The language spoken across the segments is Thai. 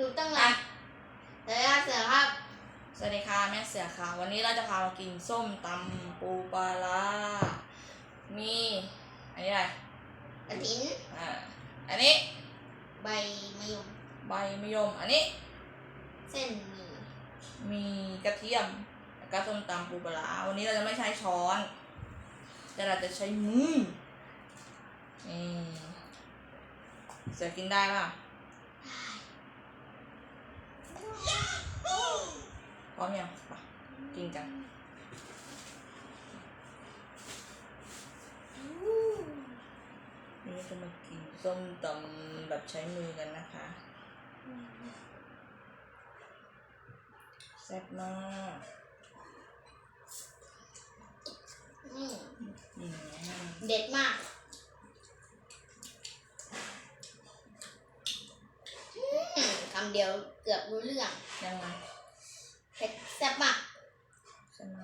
นูตั้งหลักแต่ยาเสือครับ สวัสดีค่ะแม่เสือค่ะ วันนี้เราจะพามากินส้มตำปูปลาร้ามีอันนี้อะไรกระถินอ่าอันนี้ใบมะยมใบมะยม อันนี้เส้นหมี่มีกระเทียมแล้วก็ส้มตำปูปลาร้าวันนี้เราจะไม่ใช้ช้อน แต่เราจะใช้มือนี่เสือกินได้ป่ะ พร้อมยังไปกินกันนี่จะมากินส้มตำแบบใช้มือกันนะคะแซ่บมากอืมอืมเด็ดมากอืมคำ เดียวเกือบรู้เรื่องยังไงเผ็ดแซ่บมากใช่ไหม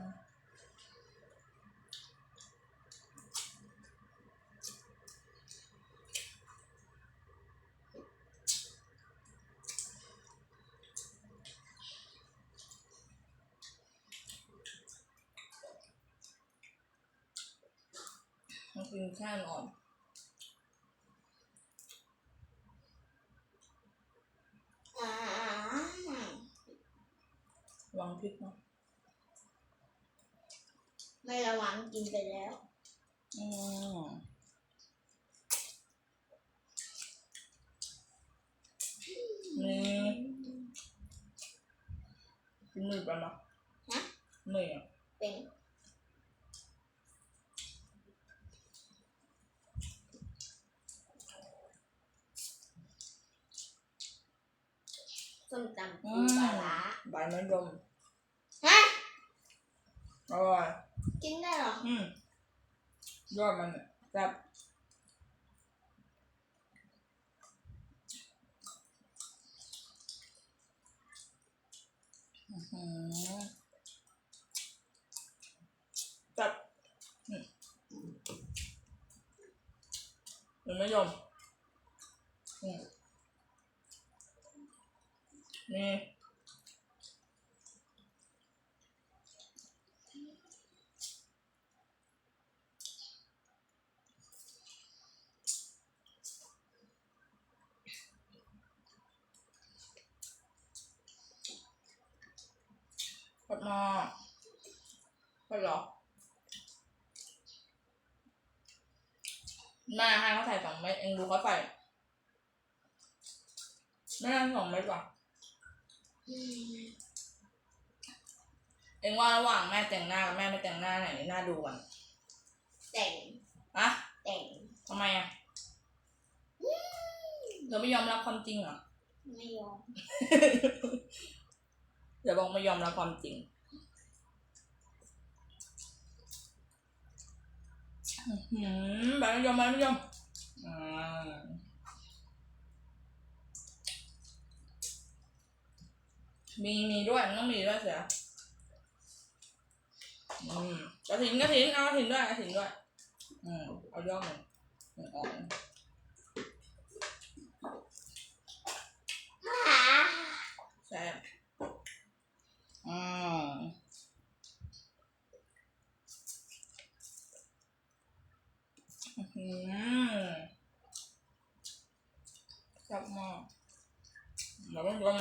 มันกินแค่นอนอ่า วางพริกเนาะไม่ระวังกินไปแล้วอืมนี่กินมือไปะเนาะฮะมืออะเป็น ส้มตำปูปลาร้าใบมะยมฮะอร่อยกินได้เหรอ อืมยอดมันเนี่ยแซ่บอื้อหือแซ่บอืมเห็นไหมโยมอืม นี่กดมาไปเหรอแม่ให้เขาใส่สองเม็ดเองดูเขาใส่แม่ให้สองเม็ดว่ะอืม เองว่าระหว่างแม่แต่งหน้ากับแม่ไม่แต่งหน้าไหนน่าดูกันแต่งอะแต่งทำไมอะเธอไม่ยอมรับความจริงเหรอ ไม่ยอม เดี๋ยวบอกไม่ยอมรับความจริงอื้อหืมแบบไม่ยอมแบบไม่ยอมอ่า มีมีด้วยมันต้องมีด้วยเสืออืมกระถินกระถินเอากระถินด้วยกระถินด้วย อืมเอาย่อมันมันอ่ออ่า แซ่บอืมอื้อหือแซ่บมากเดี๋ยวต้องดม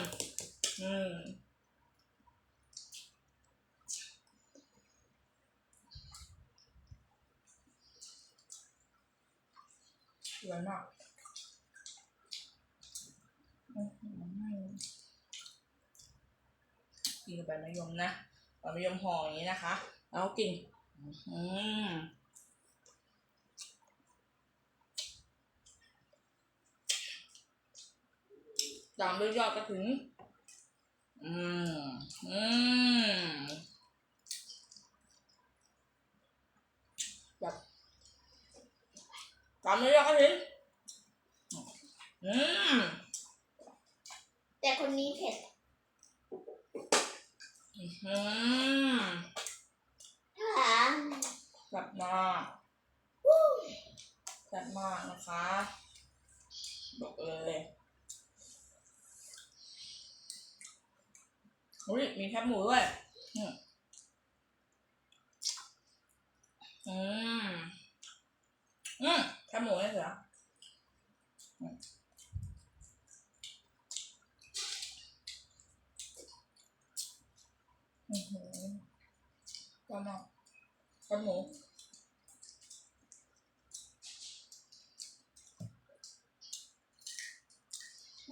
อืม สวยมากอื้อหือกินกับใบมะยมนะใบมะยมห่ออย่างนี้นะคะ แล้วกิน อืมตามด้วยยอดกระถิ่นอืม อืมแบบ ตามด้วยยอดกระถิ่นอืมแต่คนนี้เผ็ดอืมอ่าแซ่บมากแซ่บมากนะคะบอกเลยอุ้ยมีแคบหมูด้วย อืม อืมอืมแค บหมูนี่เสืออืมอือหือชอบมากแคบหมู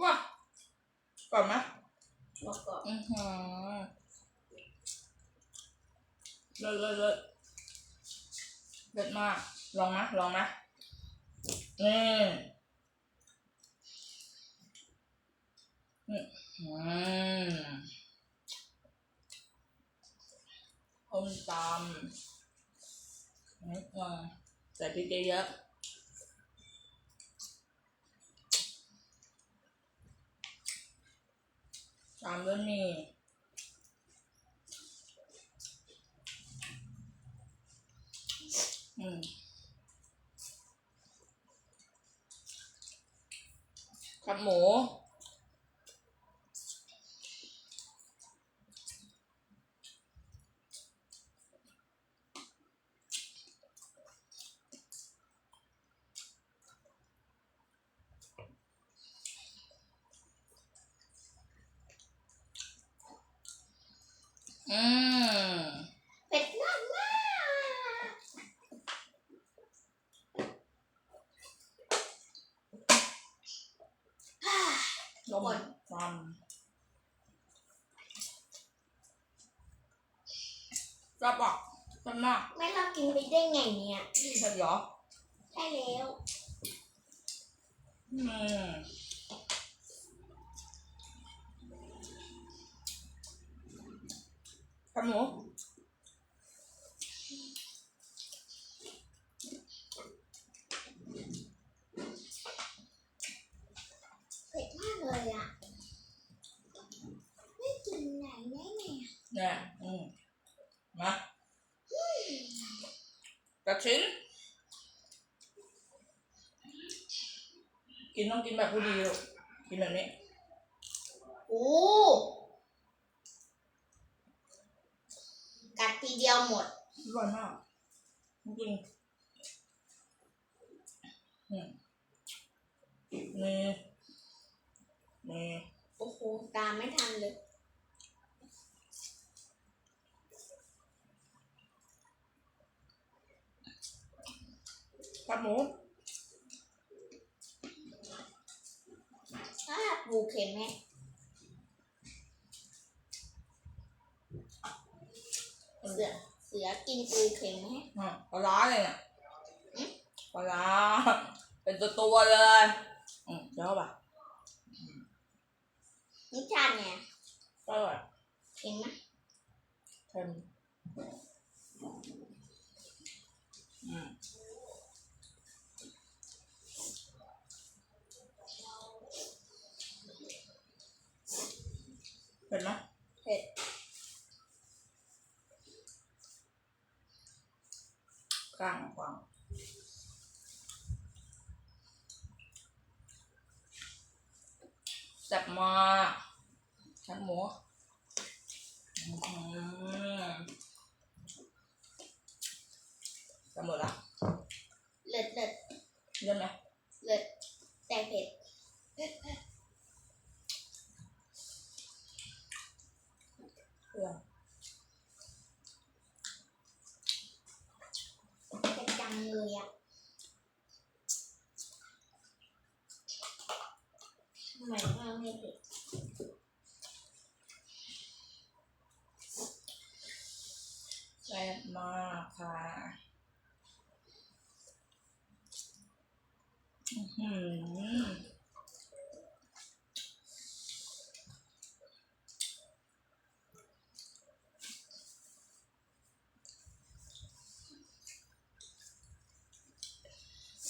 ว้าก่อนไหมแล้วก็อือหือเลิศเลิศเลิศเลิศมากลองนะลองนะนี่ อืมอืมต้มตำอืมอ่าใส่พริกเยอะตามด้วยมีอืม ครับหมู อืม เผ็ดมากมากฮ่า ลมฟัน กระบอกมันมากแม่เรากินไปได้ไงเนี่ยเผ็ดเหรอใช่แล้วอืมขาหมูเผ็ดมากเลยอะไม่กินไหนได้ไงอะเนี่ยอืมมากระชิ้น กินต้องกินแบบผู้ดีลูกกินแบบนี้โอ้กัดทีเดียวหมดอร่อยมากจริงๆอืมนี่นี่โอ้โหตามไม่ทันเลยผัดหมู ถ้า ปูเค็มไหมเสือเสือกินปูเค็มไหมอะปลาร้าเลยเนี่ยอืมปลาร้าเป็นตัวตัวๆเลยอืมเดี๋ยวป่ะนิชาเนี่ยอร่อยเค็มไหมเค็มอืม ผ็ดไหมเผ็ดกลางกวางแซ่บมากแซ่บหมูอื้อหือจะหมดละเลิศเลิศเริ่มไหมเลิศแต่เผ็ด เพื่อนเผ็ดจังเลยอะทำไมข้าวไม่ติดแซ่บมากค่ะ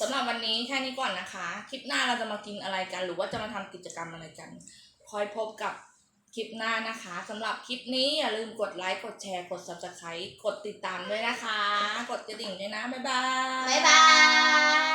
สำหรับวันนี้แค่นี้ก่อนนะคะ คลิปหน้าเราจะมากินอะไรกัน หรือว่าจะมาทำกิจกรรมอะไรกัน คอยพบกับคลิปหน้านะคะสำหรับคลิปนี้อย่าลืมกดไลค์ กดแชร์ กด subscribe กดติดตามด้วยนะคะ กดกระดิ่งด้วยนะ บ๊ายบาย บ๊ายบาย